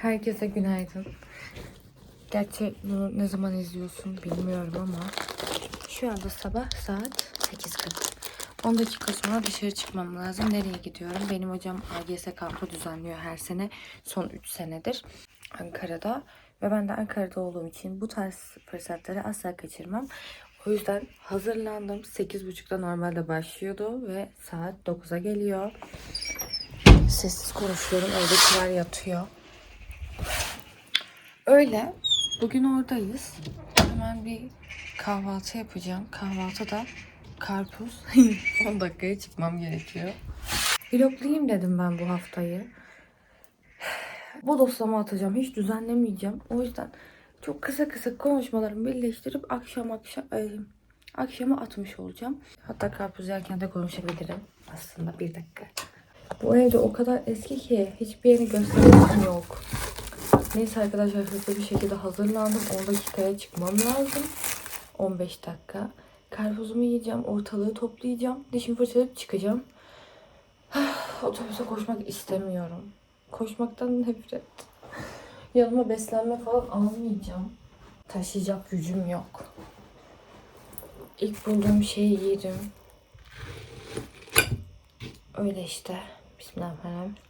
Herkese günaydın. Gerçi bunu ne zaman izliyorsun bilmiyorum ama şu anda sabah saat 8.40. 10 dakika sonra dışarı çıkmam lazım. Nereye gidiyorum? Benim hocam AGS kampı düzenliyor her sene. Son 3 senedir Ankara'da. Ve ben de Ankara'da olduğum için bu tarz fırsatları asla kaçırmam. O yüzden hazırlandım. 8.30'da normalde başlıyordu ve saat 9'a geliyor. Sessiz konuşuyorum. Evdekiler yatıyor. Öyle. Bugün oradayız. Hemen bir kahvaltı yapacağım. Kahvaltıda karpuz. 10 dakikaya çıkmam gerekiyor. Vloglayayım dedim ben bu haftayı. Bu dosyama atacağım. Hiç düzenlemeyeceğim. O yüzden çok kısa kısa konuşmalarımı birleştirip akşam akşam e, akşama atmış olacağım. Hatta karpuz yerken de konuşabilirim. Aslında bir dakika. Bu evde o kadar eski ki hiçbir yerini göstermek yok. Neyse arkadaşlar hızlı bir şekilde hazırlandım. 10 dakikaya çıkmam lazım. 15 dakika. Karpuzumu yiyeceğim. Ortalığı toplayacağım. Dişimi fırçalayıp çıkacağım. Otobüse koşmak istemiyorum. Koşmaktan nefret. Yanıma beslenme falan almayacağım. Taşıyacak gücüm yok. İlk bulduğum şeyi yedim. Öyle işte. Bismillahirrahmanirrahim.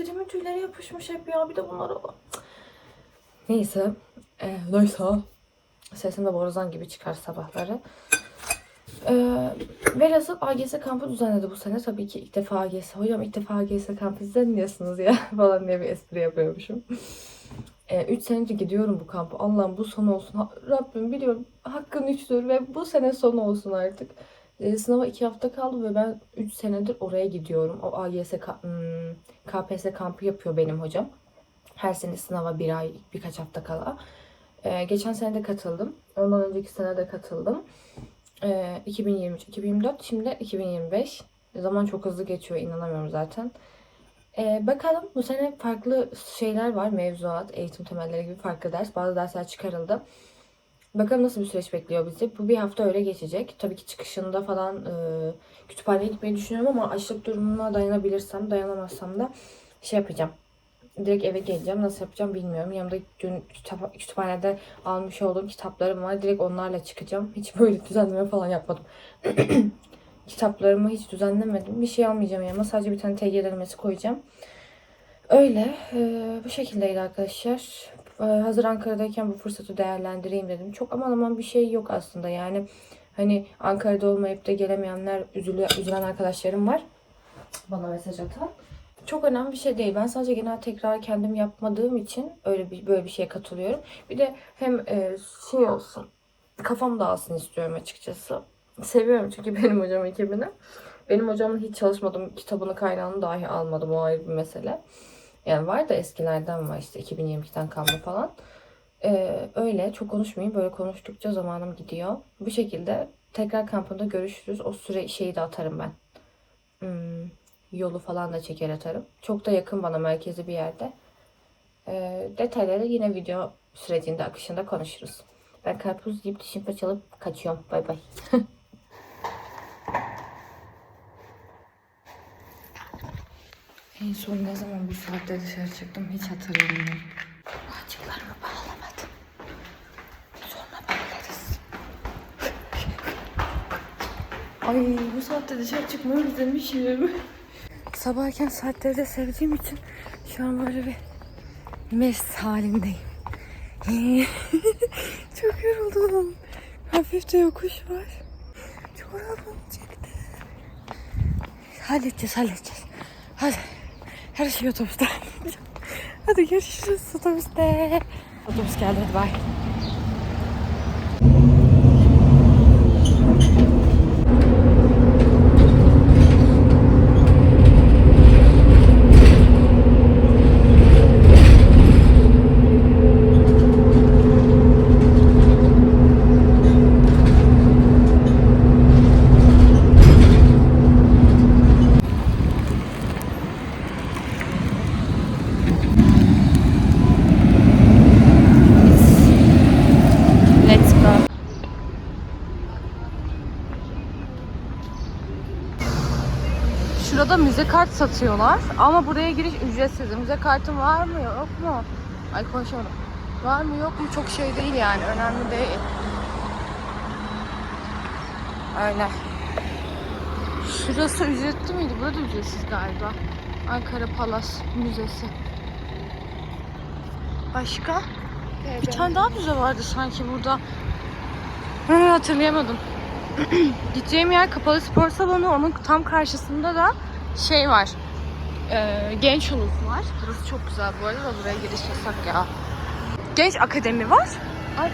Kedimin tüyleri yapışmış hep ya. Bir de bunlara bak. Neyse. Ee, neyse. Sesim de borazan gibi çıkar sabahları. Ee, velhasıl AGS kampı düzenledi bu sene. Tabii ki ilk defa AGS. Hocam ilk defa AGS kampı düzenliyorsunuz ya falan diye bir espri yapıyormuşum. 3 ee, senedir gidiyorum bu kampa. Allah'ım bu son olsun. Rabbim biliyorum hakkın üçtür ve bu sene son olsun artık. Ee, sınava 2 hafta kaldı ve ben 3 senedir oraya gidiyorum. O AGS ka- hmm, kampı yapıyor benim hocam. Her sene sınava bir ay birkaç hafta kala. Ee, geçen sene de katıldım. Ondan önceki sene de katıldım. Ee, 2023, 2024, şimdi 2025. Zaman çok hızlı geçiyor inanamıyorum zaten. Ee, bakalım bu sene farklı şeyler var. Mevzuat, eğitim temelleri gibi farklı ders. Bazı dersler çıkarıldı. Bakalım nasıl bir süreç bekliyor bizi. Bu bir hafta öyle geçecek. Tabii ki çıkışında falan e, kütüphaneye gitmeyi düşünüyorum ama açlık durumuna dayanabilirsem, dayanamazsam da şey yapacağım. Direkt eve geleceğim. Nasıl yapacağım bilmiyorum. Yanımda dün kitap, kütüphanede almış olduğum kitaplarım var. Direkt onlarla çıkacağım. Hiç böyle düzenleme falan yapmadım. Kitaplarımı hiç düzenlemedim. Bir şey almayacağım yanıma. Sadece bir tane TG koyacağım. Öyle. e, bu şekildeydi arkadaşlar. E, hazır Ankara'dayken bu fırsatı değerlendireyim dedim. Çok aman aman bir şey yok aslında. Yani hani Ankara'da olmayıp da gelemeyenler, üzülü, üzülen arkadaşlarım var. Bana mesaj atan. Çok önemli bir şey değil. Ben sadece genel tekrar kendim yapmadığım için öyle bir böyle bir şeye katılıyorum. Bir de hem e, şey olsun. Kafam dağılsın istiyorum açıkçası. Seviyorum çünkü benim hocam ekibini. Benim hocamın hiç çalışmadığım kitabını kaynağını dahi almadım. O ayrı bir mesele. Yani var da eskilerden var işte 2022'den kalma falan. Ee, öyle çok konuşmayayım. Böyle konuştukça zamanım gidiyor. Bu şekilde tekrar kampında görüşürüz. O süre şeyi de atarım ben. Hmm, yolu falan da çeker atarım. Çok da yakın bana merkezi bir yerde. Ee, detayları yine video sürecinde akışında konuşuruz. Ben karpuz yiyip dişimi fırçalayıp kaçıyorum. Bay bay. En son ne zaman bu saatte dışarı çıktım hiç hatırlamıyorum. Açıklarımı bağlamadım. Sonra bağlarız. Ay bu saatte dışarı çıkmayı özlemişim. Sabah erken saatleri de sevdiğim için şu an böyle bir mest halindeyim. Çok yoruldum. Hafif de yokuş var. Çorabım çıktı. Halledeceğiz halledeceğiz. Hadi. Her şey otobüste. Hadi görüşürüz otobüste. Otobüs geldi hadi bay. Müze kart satıyorlar ama buraya giriş ücretsiz. Müze kartın var mı yok mu? Ay konuşamadım. Var mı yok mu çok şey değil yani önemli değil. Öyle. Şurası ücretli miydi? Burada ücretsiz galiba. Ankara Palas Müzesi. Başka? Bir tane daha müze vardı sanki burada. Hı, hatırlayamadım. Gideceğim yer kapalı spor salonu. Onun tam karşısında da şey var. Ee, genç ulus var. Burası çok güzel bu arada da buraya giriş yasak ya. Genç akademi var. Ay.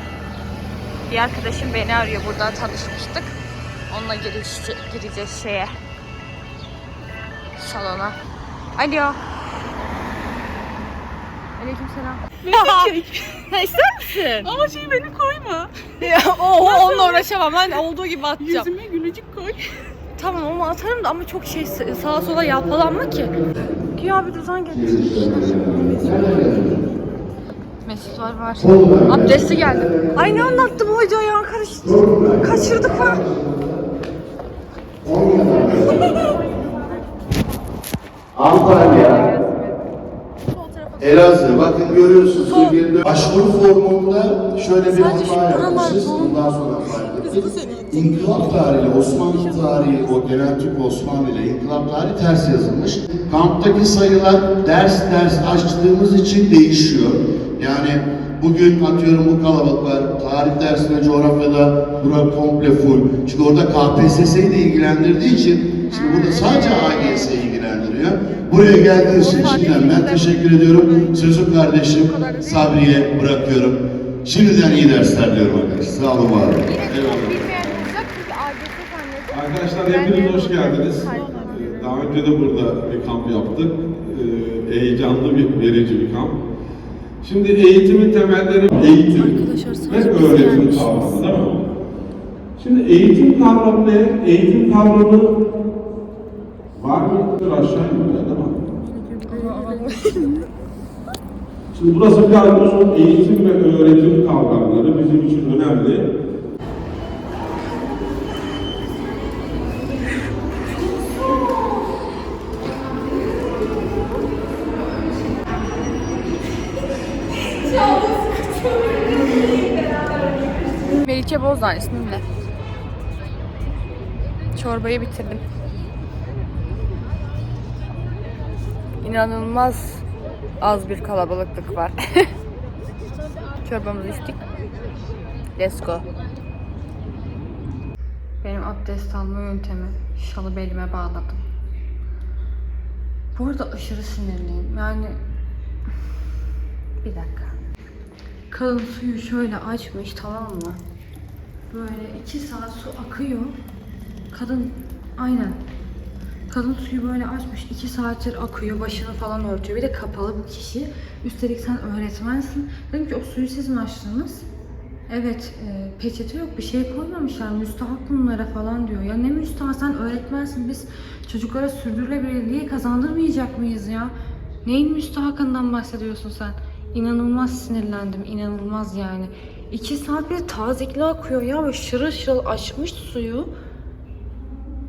Bir arkadaşım beni arıyor. Buradan tanışmıştık. Onunla giriş, gireceğiz şeye. Salona. Alo. Aleyküm selam. Ha, ister misin? Ama şey beni koyma. Ya, o, onunla uğraşamam. Ben olduğu gibi atacağım. Yüzüme gülücük koy. Tamam ama atarım da ama çok şey sağa sola yalpalanma ki. Güya bir düzen getirmişler. Mesut var var. Abdesti geldi. Ay ne anlattı bu hoca ya? Karıştı. Kaçırdık mı? Antalya, Elazığ. Bakın görüyorsunuz birbirine. Başvuru formunda şöyle bir Sadece hata yapmışız. bu. Bundan sonra fark ettik. İnkılap tarihi, Osmanlı tarihi, o genel Türk Osmanlı ile inkılap tarihi ters yazılmış. Kamptaki sayılar ders ders açtığımız için değişiyor. Yani bugün atıyorum bu kalabalık var. Tarih dersinde, coğrafyada bura komple full. Çünkü orada KPSS'yi de ilgilendirdiği için Şimdi burada sadece AGS ilgilendiriyor. Buraya geldiğiniz için şimdiden ben teşekkür ediyorum. Sözü kardeşim Sabri'ye bırakıyorum. Şimdiden iyi dersler diyorum arkadaşlar. Sağ olun, var olun. Eyvallah. Arkadaşlar hepiniz hoş geldiniz. Daha önce de burada bir kamp yaptık. Ee, Heyecanlı bir, verici bir kamp. Şimdi eğitimin temelleri eğitim ve öğretim kavramı değil mi? Şimdi eğitim kavramı ne? Eğitim kavramı var mı? Aşağı iniyor değil mi? Şimdi burası biraz uzun eğitim ve öğretim kavramları bizim için önemli. Melike Bozdağ ismimle. Çorbayı bitirdim. İnanılmaz az bir kalabalıklık var. Çorbamızı içtik. Let's go. Benim abdest alma yöntemi. Şalı belime bağladım. Bu arada aşırı sinirliyim. Yani bir dakika. Kadın suyu şöyle açmış tamam mı? Böyle iki saat su akıyor. Kadın aynen. Kadın suyu böyle açmış iki saattir akıyor. Başını falan örtüyor. Bir de kapalı bu kişi. Üstelik sen öğretmensin. Dedim ki o suyu siz mi açtınız? Evet, e, peçete yok bir şey koymamışlar. Müstahak bunlara falan diyor. Ya ne müstahak sen öğretmensin. Biz çocuklara sürdürülebilirliği kazandırmayacak mıyız ya? Neyin müstahakından bahsediyorsun sen? İnanılmaz sinirlendim. inanılmaz yani. İki saat bir tazikli akıyor ya. Böyle şırıl şırıl açmış suyu.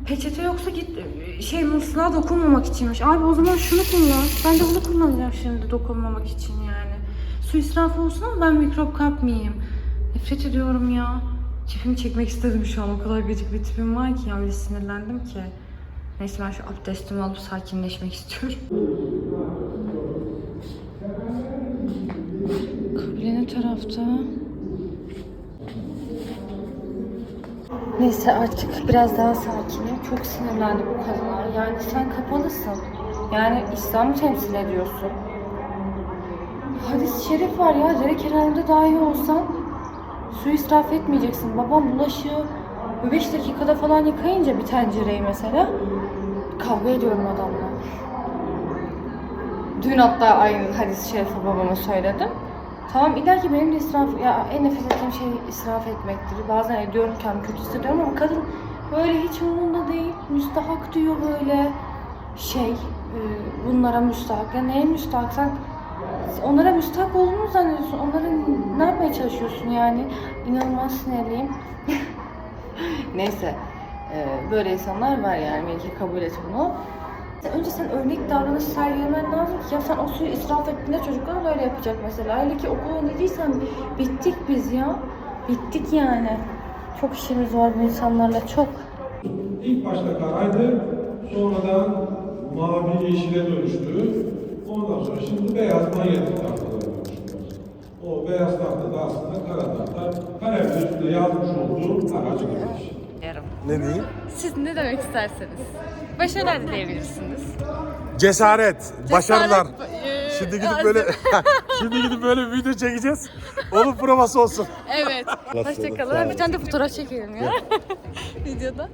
Peçete yoksa git şey musluğa dokunmamak içinmiş. Abi o zaman şunu kullan. Ben de bunu kullanacağım şimdi dokunmamak için yani. Su israfı olsun ama ben mikrop kapmayayım. Nefret ediyorum ya. Tipimi çekmek istedim şu an. O kadar gıcık bir tipim var ki ya. Öyle sinirlendim ki. Neyse ben şu abdestimi alıp sakinleşmek istiyorum. Kıble ne tarafta? Neyse artık biraz daha sakinim. Çok sinirlendim bu kadına. Yani sen kapalısın. Yani İslam'ı temsil ediyorsun. Hadis-i şerif var ya. Dere kenarında dahi olsan su israf etmeyeceksin. Babam bulaşığı 5 dakikada falan yıkayınca bir tencereyi mesela kavga ediyorum adamla. Dün hatta aynı hadis-i şerifi babama söyledim. Tamam illa ki benim de israf, ya en nefret ettiğim şey israf etmektir. Bazen ediyorum kendimi kötü hissediyorum ama kadın böyle hiç umurunda değil. Müstahak diyor böyle şey, e, bunlara müstahak. Ya neye müstahak? Sen onlara müstahak olduğunu mu zannediyorsun? Onlara ne yapmaya çalışıyorsun yani? İnanılmaz sinirliyim. Neyse. e, böyle insanlar var yani. Belki kabul et bunu. Önce sen örnek davranış sergilemen lazım ki ya sen o suyu israf ettiğinde çocuklar da öyle yapacak mesela. Hele ki okula oynadıysan bittik biz ya. Bittik yani. Çok işimiz var bu insanlarla çok. İlk başta karaydı, sonradan mavi yeşile dönüştü. Ondan sonra şimdi beyaz manyetik tahtalara dönüştü. O beyaz tahta da aslında kara tahta. Kalemle üstünde yazmış olduğu aracı şey. Ne diyeyim? Siz ne demek isterseniz. Başarılar dileyebilirsiniz. Cesaret, başarılar. Ee, Şimdi gidip böyle şimdi gidip böyle bir video çekeceğiz. Onun provası olsun. Evet. Hoşçakalın. Bir tane de fotoğraf çekelim ya. Videoda.